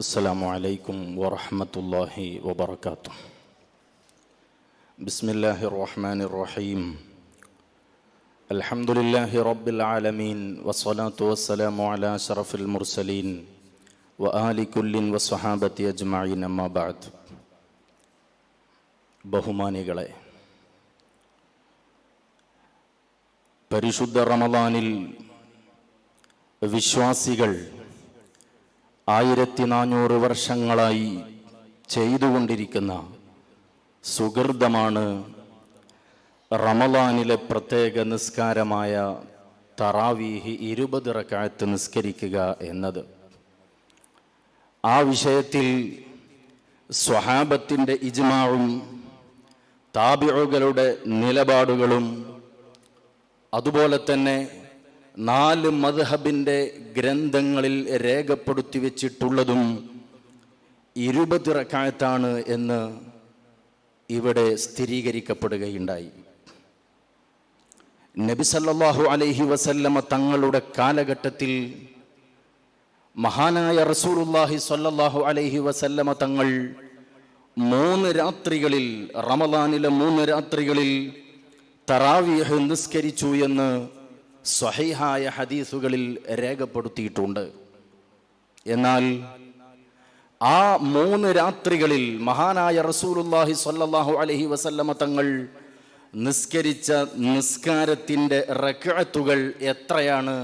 السلام عليكم ورحمة الله وبركاته بسم الله الرحمن الرحيم الحمد لله رب العالمين والصلاة والسلام على أشرف المرسلين وآل كل وصحابة أجمعين أما بعد ബഹുമാനികളെ പരിശുദ്ധ റമദാനിൽ വിശ്വാസികൾ ആയിരത്തി നാനൂറ് വർഷങ്ങളായി ചെയ്തുകൊണ്ടിരിക്കുന്ന സുഹൃതമാണ് റമലാനിലെ പ്രത്യേക നിസ്കാരമായ തറാവീഹി ഇരുപത് റക്കായത്ത് നിസ്കരിക്കുക എന്നത്. ആ വിഷയത്തിൽ സ്വഹാബത്തിന്റെ ഇജ്മാവും താബിഴുകളുടെ നിലപാടുകളും അതുപോലെ തന്നെ നാല് മദ്ഹബിന്റെ ഗ്രന്ഥങ്ങളിൽ രേഖപ്പെടുത്തി വച്ചിട്ടുള്ളതും ഇരുപത് റക്കായത്താണ് എന്ന് ഇവിടെ സ്ഥിരീകരിക്കപ്പെടുകയുണ്ടായി. നബി സല്ലല്ലാഹു അലൈഹി വസല്ലമ തങ്ങളുടെ കാലഘട്ടത്തിൽ മഹാനായ റസൂലുള്ളാഹി സ്വല്ലല്ലാഹു അലൈഹി വസല്ലമ തങ്ങൾ മൂന്ന് രാത്രികളിൽ റമദാനിലെ മൂന്ന് രാത്രികളിൽ തറാവീഹ് നിസ്കരിച്ചു എന്ന് സ്വഹൈഹായ ഹദീസുകളിൽ രേഖപ്പെടുത്തിയിട്ടുണ്ട്. എന്നാൽ ആ മൂന്ന് രാത്രികളിൽ മഹാനായ റസൂലുല്ലാഹി സ്വല്ലല്ലാഹു അലൈഹി വസല്ലമ തങ്ങൾ നിസ്കരിച്ച നിസ്കാരത്തിന്റെ റക്കഴത്തുകൾ എത്രയാണ്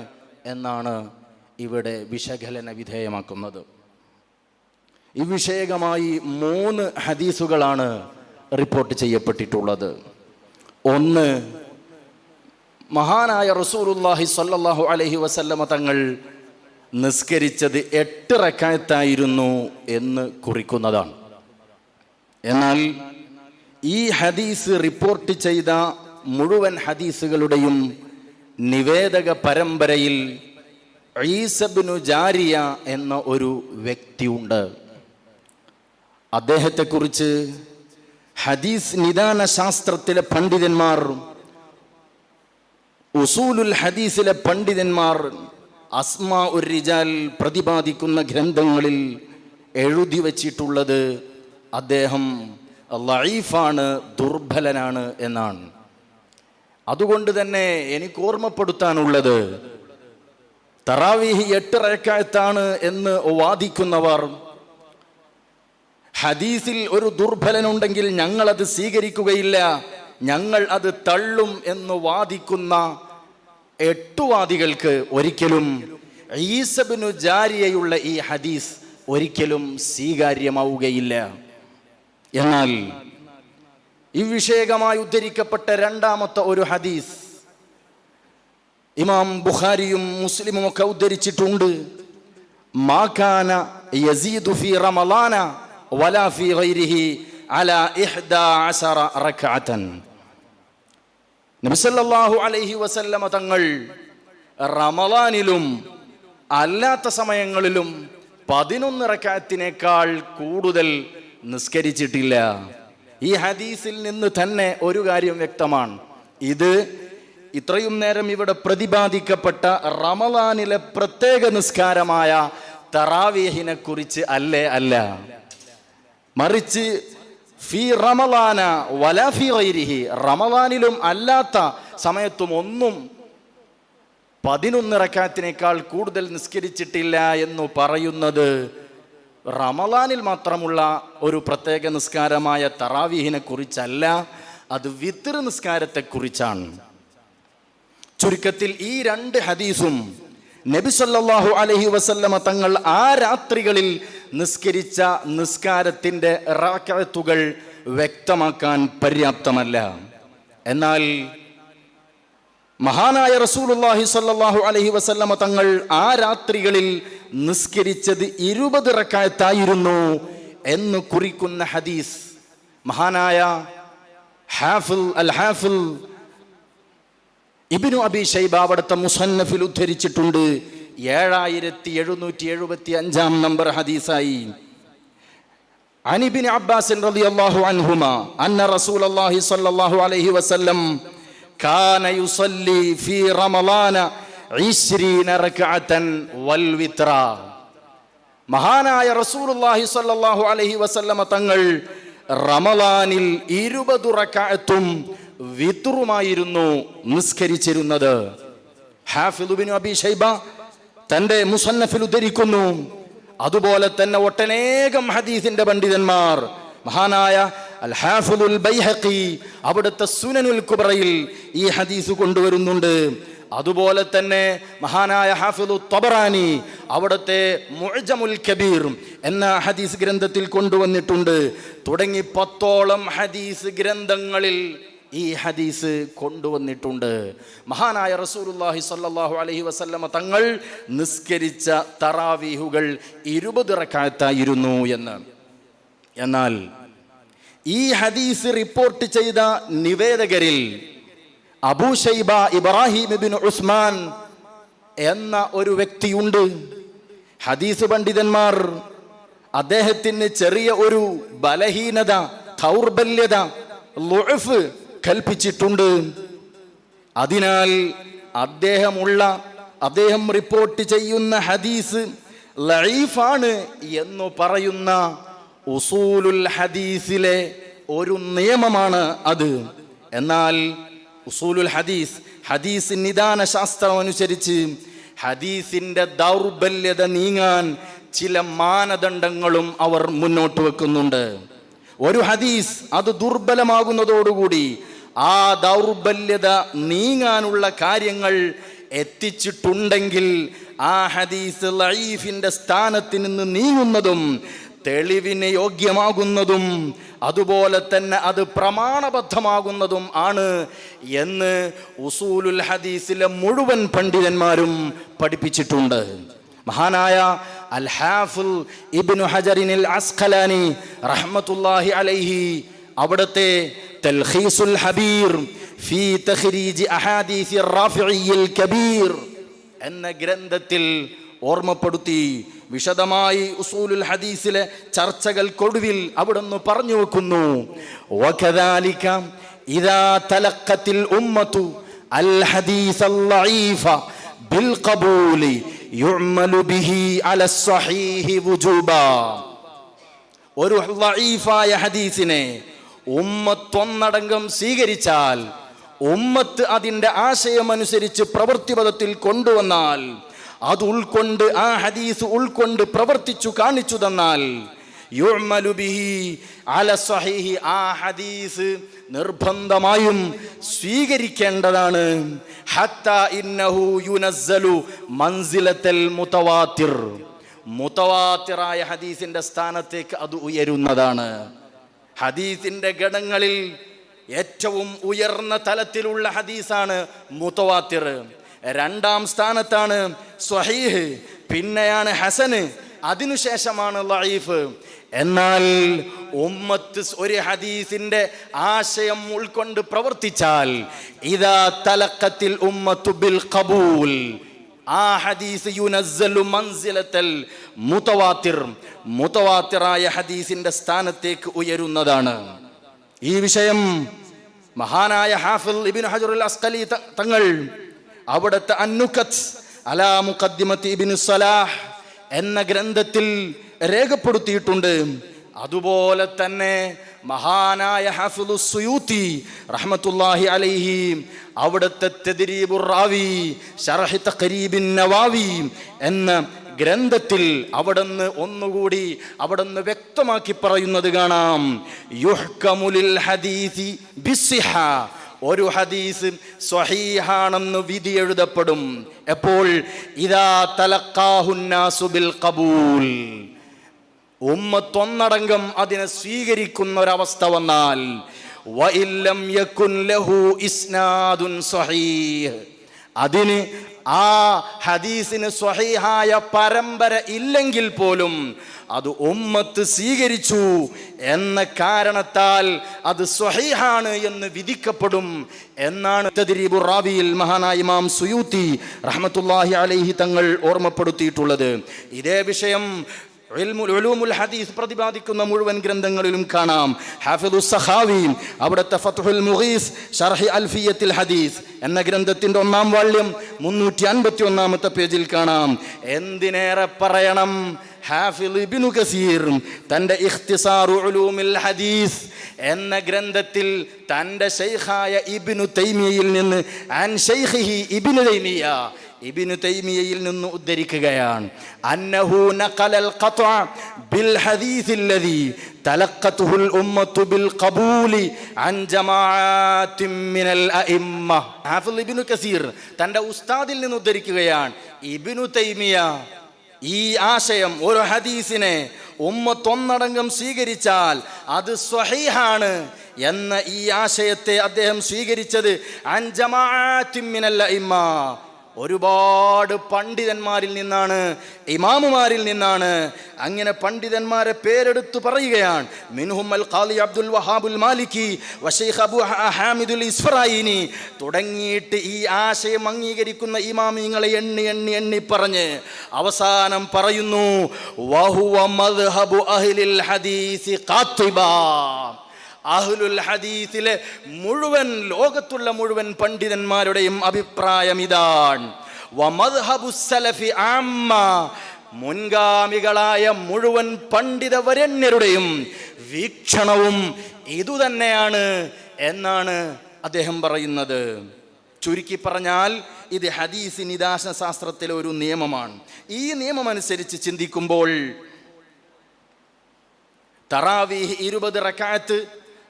എന്നാണ് ഇവിടെ വിശകലന വിധേയമാക്കുന്നത്. ഈ വിഷയകമായി മൂന്ന് ഹദീസുകളാണ് റിപ്പോർട്ട് ചെയ്യപ്പെട്ടിട്ടുള്ളത്. ഒന്ന് മഹാനായ റസൂലുല്ലാഹി സല്ലാഹു അലഹി വസല്ലമ തങ്ങൾ നിസ്കരിച്ചത് എട്ട് റക്കായത്തായിരുന്നു എന്ന് കുറിക്കുന്നതാണ്. എന്നാൽ ഈ ഹദീസ് റിപ്പോർട്ട് ചെയ്ത മുഴുവൻ ഹദീസുകളുടെയും നിവേദക പരമ്പരയിൽ ഈസബിനു ജാരിയ എന്ന ഒരു വ്യക്തിയുണ്ട്. അദ്ദേഹത്തെക്കുറിച്ച് ഹദീസ് നിദാന ശാസ്ത്രത്തിലെ പണ്ഡിതന്മാർ ഉസൂലുൽ ഹദീസിലെ പണ്ഡിതന്മാർ അസ്മാ ഉർ റിജാൽ പ്രതിപാദിക്കുന്ന ഗ്രന്ഥങ്ങളിൽ എഴുതി വച്ചിട്ടുള്ളത് അദ്ദേഹം ലൈഫാണ് ദുർബലനാണ് എന്നാണ്. അതുകൊണ്ട് തന്നെ എനിക്ക് ഓർമ്മപ്പെടുത്താനുള്ളത് തറാവീഹി എട്ട് റേക്കായത്താണ് എന്ന് വാദിക്കുന്നവർ ഹദീസിൽ ഒരു ദുർബലനുണ്ടെങ്കിൽ ഞങ്ങൾ അത് സ്വീകരിക്കുകയില്ല ഞങ്ങൾ അത് തള്ളും എന്ന് വാദിക്കുന്ന എട്ടുവാദികൾക്ക് ഒരിക്കലും ഈസബിനു ജാരിയയുള്ള ഈ ഹദീസ് ഒരിക്കലും സ്വീകാര്യമാവുകയില്ല. എന്നാൽ ഈ വിഷയകമായി ഉദ്ധരിക്കപ്പെട്ട രണ്ടാമത്തെ ഒരു ഹദീസ് ഇമാം ബുഖാരിയും മുസ്ലിമും ഒക്കെ ഉദ്ധരിച്ചിട്ടുണ്ട്. മാക്കാന യസീദു ഫി റമളാന വലാ ഫി ഗൈരിഹി അലാ ഇഹ്ദാ അസറ റക്അതൻ നബിസല്ലാഹു അലൈഹി വസല്ലമ തങ്ങൾ റമളാനിലും അല്ലാത്ത സമയങ്ങളിലും പതിനൊന്ന് റക്കാത്തിനേക്കാൾ കൂടുതൽ നിസ്കരിച്ചിട്ടില്ല. ഈ ഹദീസിൽ നിന്ന് തന്നെ ഒരു കാര്യം വ്യക്തമാണ്. ഇത് ഇത്രയും നേരം ഇവിടെ പ്രതിപാദിക്കപ്പെട്ട റമളാനിലെ പ്രത്യേക നിസ്കാരമായ തറാവീഹിനെ കുറിച്ച് അല്ലേ അല്ല. മറിച്ച് ഫി റമലാന ഫീ ഗൈരിഹി. റമലാനിലും അല്ലാത്ത സമയത്തും ഒന്നും പതിനൊന്ന് റക്കാത്തിനേക്കാൾ കൂടുതൽ നിസ്കരിച്ചിട്ടില്ല എന്ന് പറയുന്നത് റമലാനിൽ മാത്രമുള്ള ഒരു പ്രത്യേക നിസ്കാരമായ തറാവീഹിനെ കുറിച്ചല്ല അത് വിത്തിർ നിസ്കാരത്തെക്കുറിച്ചാണ് ചുരുക്കത്തിൽ ഈ രണ്ട് ഹദീസും നബി സല്ലല്ലാഹു അലൈഹി വസല്ലമ തങ്ങൾ ആ രാത്രികളിൽ നിസ്കരിച്ച നിസ്കാരത്തിന്റെ റാക്കത്തുകൾ വ്യക്തമാക്കാൻ പര്യാപ്തമല്ല. എന്നാൽ മഹാനായ റസൂലുള്ളാഹി സ്വല്ലല്ലാഹു അലഹി വസല്ലമ തങ്ങൾ ആ രാത്രികളിൽ നിസ്കരിച്ചത് ഇരുപത് റക്കായത്തായിരുന്നു എന്ന് കുറിക്കുന്ന ഹദീസ് മഹാനായ ഹാഫിൽ അൽ ഹാഫിൽ ഇബിനു അബി ഷൈബ അവിടുത്തെ മുസന്നഫിൽ ഉദ്ധരിച്ചിട്ടുണ്ട്. ഏഴായിരത്തി എഴുന്നൂറ്റി എഴുപത്തി അഞ്ചാം നമ്പർ ഹദീസായി. അനിബിൻ അബ്ബാസിൻ റളിയല്ലാഹു അൻഹുമ അന്ന റസൂലുള്ളാഹി സ്വല്ലല്ലാഹു അലൈഹി വസല്ലം കാന യുസല്ലി ഫീ റമളാന 20 റക്അതൻ വൽ വിത്ര. മഹാനായ റസൂലുള്ളാഹി സ്വല്ലല്ലാഹു അലൈഹി വസല്ലമ തങ്ങൾ റമളാനിൽ ഇരുപത് റക്അത്തും വിത്രുമായിരുന്നു നിസ്കരിച്ചിരുന്നത്. ഹാഫിദുബിൻ അബി ഷൈബ തന്റെ മുസന്നഫിൽ ഉദ്ധരിക്കുന്നു. അതുപോലെ തന്നെ ഒട്ടനേകം ഹദീസിന്റെ പണ്ഡിതന്മാർ. മഹാനായ അൽ ബൈഹഖി അവിടുത്തെ സുനനുൽ കുബ്രയിൽ ഈ ഹദീസ് കൊണ്ടുവരുന്നുണ്ട്. അതുപോലെ തന്നെ മഹാനായ ഹാഫിദു തബറാനി അവിടുത്തെ മുഅജമുൽ കബീർ എന്ന ഹദീസ് ഗ്രന്ഥത്തിൽ കൊണ്ടുവന്നിട്ടുണ്ട്. തുടങ്ങി പത്തോളം ഹദീസ് ഗ്രന്ഥങ്ങളിൽ ഈ ഹദീസ് കൊണ്ടുവന്നിട്ടുണ്ട്. മഹാനായ റസൂലുള്ളാഹി സല്ലാഹു അലഹി വസല്ലമ തങ്ങൾ നിസ്കരിച്ച തറാവീഹുകൾ ഇരുപത് ഇറക്കാത്തായിരുന്നു എന്ന്. എന്നാൽ ഈ ഹദീസ് റിപ്പോർട്ട് ചെയ്ത നിവേദകരിൽ അബൂ ഷൈബ ഇബ്രാഹിം ഇബിൻ ഉസ്മാൻ എന്ന ഒരു വ്യക്തിയുണ്ട്. ഹദീസ് പണ്ഡിതന്മാർ അദ്ദേഹത്തിന് ചെറിയ ഒരു ബലഹീനത ദൗർബല്യത ലുഅഫ് കൽപ്പിച്ചിട്ടുണ്ട്. അതിനാൽ അദ്ദേഹമുള്ള അദ്ദേഹം റിപ്പോർട്ട് ചെയ്യുന്ന ഹദീസ് ലൈഫാണ് എന്ന് പറയുന്ന ഉസൂലുൽ ഹദീസിലെ ഒരു നിയമമാണ് അത്. എന്നാൽ ഉസൂലുൽ ഹദീസ് ഹദീസ് നിദാന ശാസ്ത്രം അനുസരിച്ച് ഹദീസിന്റെ ദൗർബല്യത നീങ്ങാൻ ചില മാനദണ്ഡങ്ങളും അവർ മുന്നോട്ട് വെക്കുന്നുണ്ട്. ഒരു ഹദീസ് അത് ദുർബലമാകുന്നതോടുകൂടി ആ ദൗർബല്യത നീങ്ങാനുള്ള കാര്യങ്ങൾ എത്തിച്ചിട്ടുണ്ടെങ്കിൽ ആ ഹദീസ് ലൈഫിന്റെ സ്ഥാനത്ത് നിന്ന് നീങ്ങുന്നതും തെളിവിന് യോഗ്യമാകുന്നതും അതുപോലെ തന്നെ അത് പ്രമാണബദ്ധമാകുന്നതും ആണ് എന്ന് ഉസൂലുൽ ഹദീസിലെ മുഴുവൻ പണ്ഡിതന്മാരും പഠിപ്പിച്ചിട്ടുണ്ട്. മഹാനായ അൽഹാഫുൽ ഇബ്നു ഹജറിനിൽ അസ്ഖലാനി റഹ്മത്തുല്ലാഹി അലൈഹി അവിടുത്തെ തൽഖീസുൽ في تخريج തഖ്രീജ് الرافعي الكبير എന്ന ഗ്രന്ഥത്തിൽ ഓർമ്മപ്പെടുത്തി വിശദമായി ഉസൂലുൽ ഹദീസിലെ ചർച്ചകൾക്കൊടുവിൽ അവിടുന്ന് പറഞ്ഞു വെക്കുന്നു. വകദാലിക ഇദാ തലഖത്തിൽ ഉമ്മത്തു അൽ ഹദീസ് അൽ ബിൽ ഖബൂലി യുഅമലു ബിഹി അല ഒരു ലഈഫായ ഹദീസിനെ ഉമ്മത്തൊന്നടങ്കം സ്വീകരിച്ചാൽ ഉമ്മത്ത് അതിന്റെ ആശയമനുസരിച്ച് പ്രവൃത്തിപഥത്തിൽ കൊണ്ടുവന്നാൽ അത് ഉൾക്കൊണ്ട് ആ ഹദീസ് ഉൾക്കൊണ്ട് പ്രവർത്തിച്ചു കാണിച്ചു തന്നാൽ ആ ഹദീസ് നിർബന്ധമായും സ്വീകരിക്കേണ്ടതാണ്. മുതവാത്തിറായ ഹദീസിന്റെ സ്ഥാനത്തേക്ക് അത് ഉയരുന്നതാണ്. ഹദീസിന്റെ ഗണങ്ങളിൽ ഏറ്റവും ഉയർന്ന തലത്തിലുള്ള ഹദീസാണ് മുത്തവാത്തിർ രണ്ടാം സ്ഥാനത്താണ് സ്വഹീഹ് പിന്നെയാണ് ഹസന് അതിനുശേഷമാണ് ലൈഫ് എന്നാൽ ഉമ്മത്ത് ഒരു ഹദീസിന്റെ ആശയം ഉൾക്കൊണ്ട് പ്രവർത്തിച്ചാൽ ഇതാ തലക്കത്തിൽ ഉമ്മത്തു ബിൽ ഖബൂൽ ആ ഹദീസ് യുനസ്സലു മൻസിലത്തൽ മുതവാത്തിർ മുതവാത്തിറായ ഹദീസിന്റെ സ്ഥാനത്തേക്ക് ഉയരുന്നതാണ്. ഈ വിഷയം മഹാനായ ഹാഫിൽ ഇബിൻ ഹജറുൽ അസ്കലി തങ്ങൾ അവിടുത്തെ അന്നുക്കത്ത് അലാ മുഖദ്ദിമത്ത് ഇബിൻ സലാഹ് എന്ന ഗ്രന്ഥത്തിൽ രേഖപ്പെടുത്തിയിട്ടുണ്ട്. അതുപോലെ തന്നെ മഹാനായ ഹഫിദു സുയൂത്തി റഹ്മത്തുല്ലാഹി അലൈഹി അവിടുത്തെ തെദിരീബുറാവി ഷറഹി തഖരീബിൻ നവാവി എന്ന ഗ്രന്ഥത്തിൽ അവിടുന്ന് ഒന്നുകൂടി അവിടുന്ന് വ്യക്തമാക്കി പറയുന്നത് കാണാം. യുഹ്കമുലിൽ ഹദീസി ബിസിഹ. ഒരു ഹദീസ് സ്വഹീഹാണെന്ന് വിധി എഴുതപ്പെടും. എപ്പോൾ? ഇതാ തലക്കാഹുന്നാസു ബിൽ ഖബൂൽ. ഉമ്മത്തൊന്നടങ്കം അതിനെ സ്വീകരിക്കുന്ന ഒരവസ്ഥ വന്നാൽ വഇല്ലം യകുൻ ലഹു ഇസ്നാദുൻ സ്വഹീഹ്. അതിന് ആ ഹദീസിന് സ്വഹീഹായ പരമ്പര ഇല്ലെങ്കിൽ പോലും അത് ഉമ്മത്ത് സ്വീകരിച്ചു എന്ന കാരണത്താൽ അത് സ്വഹീഹാണ് എന്ന് വിധിക്കപ്പെടും എന്നാണ് തദ്രീബുർ റാവിയിൽ മഹാനായ ഇമാം സുയൂത്തി റഹ്മത്തുള്ളാഹി അലൈഹി തങ്ങൾ ഓർമ്മപ്പെടുത്തിയിട്ടുള്ളത്. ഇതേ വിഷയം ഹദീസ് പ്രതിപാദിക്കുന്ന മുഴുവൻ ഗ്രന്ഥങ്ങളിലും കാണാം. ഹാഫിദു സഖാവി അവിടുത്തെ ഫത്തുൽ മുഹീസ് ഷർഹി അൽഫിയത്തിൽ ഹദീസ് എന്ന ഗ്രന്ഥത്തിന്റെ ഒന്നാം വാള്യം മുന്നൂറ്റി അൻപത്തി ഒന്നാമത്തെ പേജിൽ കാണാം. എന്തിനേറെ പറയണം? ഉലൂമിൽ ഹദീസ് എന്ന ഗ്രന്ഥത്തിൽ തന്റെ ഇബ്നു തൈമിയയിൽ നിന്ന് ഇബ്നു തൈമിയ ഇബിനു തൈമിയയിൽ നിന്ന് ഉദ്ധരിക്കുകയാണ്. അന്നഹു നഖലൽ ഖത്അ ബിൽ ഹദീസില്ലദി തലഖത്തുഹുൽ ഉമ്മത്തു ബിൽ ഖബൂലി അൻ ജമാഅത്തിൻ മിനൽ അഇമ്മ. ഹാഫിൽ ഇബ്നു കസീർ തന്റെ ഉസ്താദിൽ നിന്ന് ഉദ്ധരിക്കുകയാണ്. ഇബ്നു തൈമിയ ഈ ആശയം ഒരു ഹദീസിനെ ഉമ്മത്തൊന്നടങ്കം സ്വീകരിച്ചാൽ അത് സ്വഹീഹാണ് എന്ന ഈ ആശയത്തെ അദ്ദേഹം സ്വീകരിച്ചത് അഞ്ചമാറ്റിമ്മിനല്ല ഇമ്മ ഒരുപാട് പണ്ഡിതന്മാരിൽ നിന്നാണ് ഇമാമുമാരിൽ നിന്നാണ് അങ്ങനെ പണ്ഡിതന്മാരെ പേരെടുത്തു പറയുകയാണ്. മിൻഹും അൽ ഖാലി അബ്ദുൽ വഹാബുൽ മാലിക്കി വഷൈഖ് അബു ഹാമിദുൽ ഇസ്ഫറായിനി തുടങ്ങിയിട്ട് ഈ ആശയം അംഗീകരിക്കുന്ന ഇമാമിങ്ങളെ എണ്ണി എണ്ണി എണ്ണി പറഞ്ഞ് അവസാനം പറയുന്നു വഹുവ മദ്ഹബു അഹ്ലിൽ ഹദീസി ഖാത്തിബാ. അഹ്ലുൽ ഹദീസിലെ മുഴുവൻ ലോകത്തുള്ള മുഴുവൻ പണ്ഡിതന്മാരുടെയും അഭിപ്രായം ഇതാണ്. മുൻഗാമികളായ മുഴുവൻ പണ്ഡിത വരണ്യരുടെയും വീക്ഷണവും ഇതുതന്നെയാണ് എന്നാണ് അദ്ദേഹം പറയുന്നത്. ചുരുക്കി പറഞ്ഞാൽ ഇത് ഹദീസ് നിദാശ ശാസ്ത്രത്തിലെ ഒരു നിയമമാണ്. ഈ നിയമം അനുസരിച്ച് ചിന്തിക്കുമ്പോൾ തറാവീഹ് ഇരുപത് റക്കാത്ത്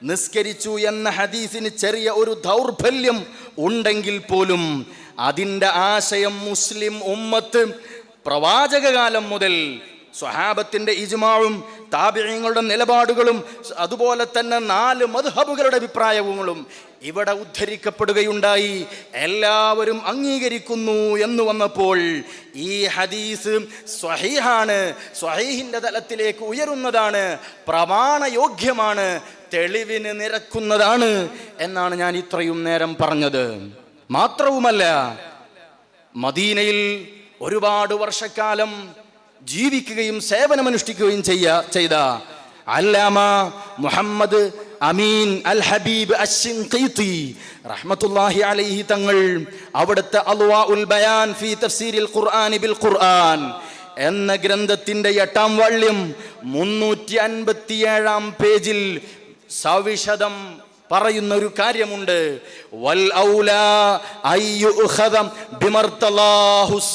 നിസ്കരിച്ചു എന്ന ഹദീസിന് ചെറിയ ഒരു ദൗർബല്യം ഉണ്ടെങ്കിൽ പോലും അതിന്റെ ആശയം മുസ്ലിം ഉമ്മത്ത് പ്രവാചകകാലം മുതൽ സ്വഹാബത്തിന്റെ ഇജ്മാവും താപിഴങ്ങളുടെ നിലപാടുകളും അതുപോലെ തന്നെ നാല് മധുഹബുകളുടെ അഭിപ്രായങ്ങളും ഇവിടെ ഉദ്ധരിക്കപ്പെടുകയുണ്ടായി. എല്ലാവരും അംഗീകരിക്കുന്നു എന്ന് വന്നപ്പോൾ ഈ ഹദീസ് സ്വഹീഹാണ് സ്വഹീഹിന്റെ തലത്തിലേക്ക് ഉയരുന്നതാണ് പ്രമാണയോഗ്യമാണ് തെളിവിന് നിരക്കുന്നതാണ് എന്നാണ് ഞാൻ ഇത്രയും നേരം പറഞ്ഞത്. മാത്രവുമല്ല മദീനയിൽ ഒരുപാട് വർഷക്കാലം ജീവിക്കുകയും സേവനമനുഷ്ഠിക്കുകയും ചെയ്യ ചെയ്ത അല്ലാമ മുഹമ്മദ് അമീൻ അൽ ഹബീബ് റഹ്മത്തുള്ളാഹി അലൈഹി തങ്ങൾ അവിടുത്തെ അൽവാ ഉൽ ബയാൻ ഫി തഫ്സീരിൽ ഖുർആനി ബിൽ ഖുർആൻ എന്ന ഗ്രന്ഥത്തിന്റെ എട്ടാം വള്യം മുന്നൂറ്റി അൻപത്തിയേഴാം പേജിൽ സവിശദം പറയുന്ന ഒരു കാര്യമുണ്ട്. വൽ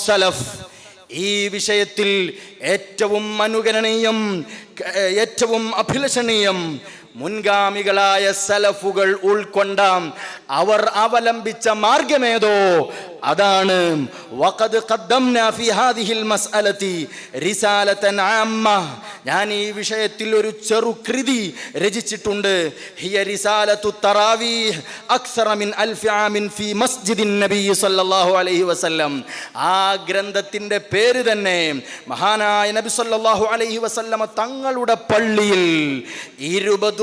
സലഫ്. ഈ വിഷയത്തിൽ ഏറ്റവും അനുകരണീയം ഏറ്റവും അഭിലഷണീയം മുൻഗാമികളായ സലഫുകൾ ഉൾക്കൊണ്ട. അവർ അവലംബിച്ച മാർഗമേതോ അതാണ്. ഞാൻ ഈ വിഷയത്തിൽ ഒരു ചെറു കൃതി രചിച്ചിട്ടുണ്ട്. ഹിയ റിസാലത്തു സല്ലല്ലാഹു അലൈഹി വസല്ലം. ആ ഗ്രന്ഥത്തിന്റെ പേര് തന്നെ മഹാനായ നബി സല്ലല്ലാഹു അലൈഹി വസല്ലമ തങ്ങളുടെ പള്ളിയിൽ ഇരുപത്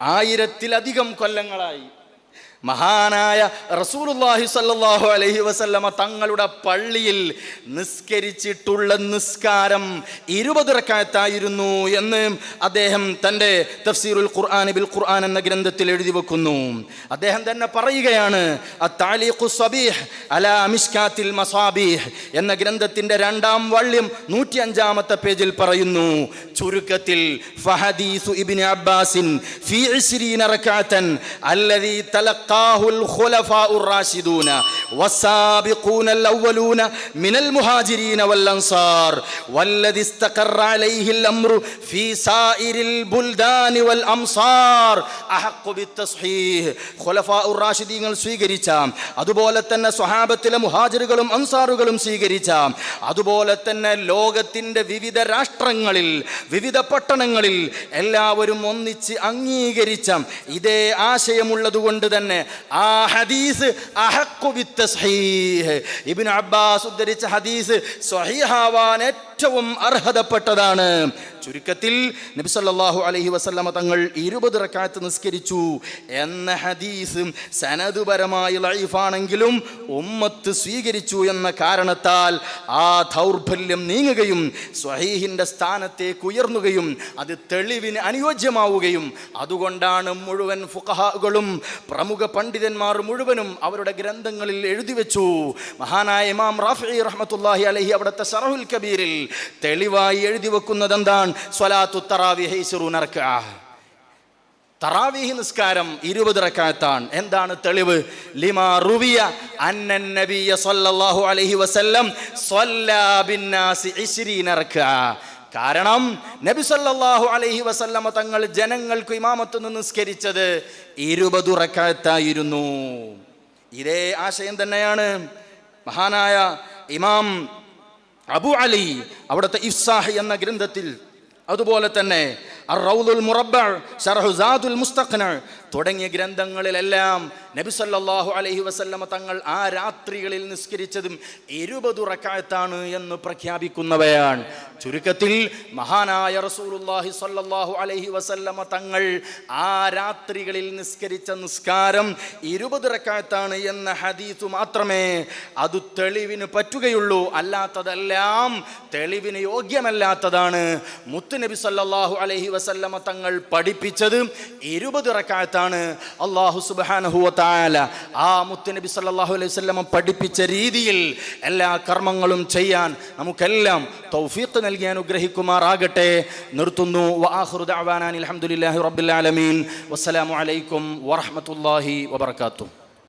ആയിരത്തിലധികം കൊല്ലങ്ങളായി. മഹാനായ റസൂലുള്ളാഹി സല്ലാഹു അലഹി വസല്ലമ തങ്ങളുടെ പള്ളിയിൽ നിസ്കരിച്ചിട്ടുള്ള നിസ്കാരം ഇരുപത് റക്കായത്തായിരുന്നു എന്ന് അദ്ദേഹം തന്റെ തഫ്സീറുൽ ഖുർആൻ ബിൽ ഖുർആൻ എന്ന ഗ്രന്ഥത്തിൽ എഴുതി വെക്കുന്നു. അദ്ദേഹം തന്നെ പറയുകയാണ് എന്ന ഗ്രന്ഥത്തിന്റെ രണ്ടാം വള്യം നൂറ്റി അഞ്ചാമത്തെ പേജിൽ പറയുന്നു ചുരുക്കത്തിൽ ഫഹദീസു ഇബിൻ അബ്ബാസിൻ ഫീ ഇസ്രീന റക്അത്തൻ അല്ലദീ തലഖാഹു അൽ ഖുലഫാഉ الراشدون والسابقون الأولون من المهاجرين والأنصار والذي استقر عليه الأمر في سائر البلدان والأمصار أحق بالتصحيح خلفاء الراشدين സ്വീകരിച്ച അതുപോലെ തന്നെ സ്വഹാബത്തിലെ മുഹാജിറുകളും അൻസാറുകളും സ്വീകരിച്ച അതുപോലെ തന്നെ ലോകത്തിൻ്റെ വിവിധ രാഷ്ട്രങ്ങളിൽ വിവിധ പട്ടണങ്ങളിൽ എല്ലാവരും ഒന്നിച്ച് അംഗീകരിച്ച ഇതേ ആശയമുള്ളത് കൊണ്ട് തന്നെ ആ ഹദീസ്. ഇബ്നു അബ്ബാസ് ഉദ്ധരിച്ച ഹദീസ് സ്വഹീഹാവാൻ ഏറ്റവും അർഹതപ്പെട്ടതാണ് ചുരുക്കത്തിൽ നബി സല്ലല്ലാഹു അലൈഹി വസല്ലമ തങ്ങൾ ഇരുപത് റക്കാത്ത് നിസ്കരിച്ചു എന്ന ഹദീസ് സനദുപരമായി ലൈഫാണെങ്കിലും ഉമ്മത്ത് സ്വീകരിച്ചു എന്ന കാരണത്താൽ ആ ദൗർബല്യം നീങ്ങുകയും സ്വഹീഹിന്റെ സ്ഥാനത്തേക്ക് ഉയർന്നുകയും അത് തെളിവിന് അനുയോജ്യമാവുകയും അതുകൊണ്ടാണ് മുഴുവൻ ഫുഖഹാകളും പ്രമുഖ പണ്ഡിതന്മാർ മുഴുവനും അവരുടെ ഗ്രന്ഥങ്ങളിൽ എഴുതി വെച്ചു. മഹാനായ ഇമാം റാഫി റഹ്മത്തുല്ലാഹി അലഹി അവിടുത്തെ സറഹുൽ കബീരിൽ തെളിവായി എഴുതി വെക്കുന്നത് എന്താണ് സ്വലാത്തു തറാവി ഹൈസുറുനർക്ക തറാവീഹ് നിസ്കാരം ഇരുപത് റക്കാത്താണ് എന്താണ് തെളിവ്? ലിമാ റുവിയ അന്നൻ നബിയ സല്ലല്ലാഹു അലൈഹി വസല്ലം സ്വല്ലാ ബിന്നാസി ഇശ്രീന റക്അ കാരണം നബിസല്ലാഹു അലൈഹി വസല്ലമ തങ്ങൾ ജനങ്ങൾക്ക് ഇമാമത്ത് നിന്ന് നിസ്കരിച്ചത് ഇരുപത് റക്കാത്തായിരുന്നു ഇതേ ആശയം തന്നെയാണ് മഹാനായ ഇമാം അബു അലി അവിടുത്തെ ഇഫ്സാഹ് എന്ന ഗ്രന്ഥത്തിൽ അതുപോലെ തന്നെ മുറബ്ബ ഷർഹു സാദുൽ മുസ്തഖ്ന തുടങ്ങിയ ഗ്രന്ഥങ്ങളിലെല്ലാം നബി സല്ലല്ലാഹു അലൈഹി വസല്ലമ തങ്ങൾ ആ രാത്രികളിൽ നിസ്കരിച്ചതും ഇരുപത് റക്കായത്താണ് എന്ന് പ്രഖ്യാപിക്കുന്നവയാണ്. ചുരുക്കത്തിൽ മഹാനായ റസൂലുള്ളാഹി സല്ലാഹു അലഹി വസല്ലമ തങ്ങൾ ആ രാത്രികളിൽ നിസ്കരിച്ച നിസ്കാരം ഇരുപത് റക്കായത്താണ് എന്ന ഹദീസ് മാത്രമേ അത് തെളിവിന് പറ്റുകയുള്ളൂ. അല്ലാത്തതെല്ലാം തെളിവിന് യോഗ്യമല്ലാത്തതാണ്. മുത്തുനബി സല്ലാഹു അലഹി വസല്ലമ തങ്ങൾ പഠിപ്പിച്ചത് ഇരുപത് റക്കായത്താണ് അള്ളാഹു സുബ്ഹാനഹു വതആല ആ മുത്തുനബി സല്ലല്ലാഹു അലൈഹി വസല്ലമ പഠിപ്പിച്ച രീതിയിൽ എല്ലാ കർമ്മങ്ങളും ചെയ്യാൻ നമുക്കെല്ലാം തൗഫീഖ് നൽകി അനുഗ്രഹിക്കുമാറാകട്ടെ. നിർത്തുന്നു. വാഹുദ് ദഅവാനാ അൽഹംദുലില്ലാഹി റബ്ബിൽ ആലമീൻ. വസ്സലാമു അലൈക്കും വറഹ്മത്തുള്ളാഹി വബറകാതുഹു.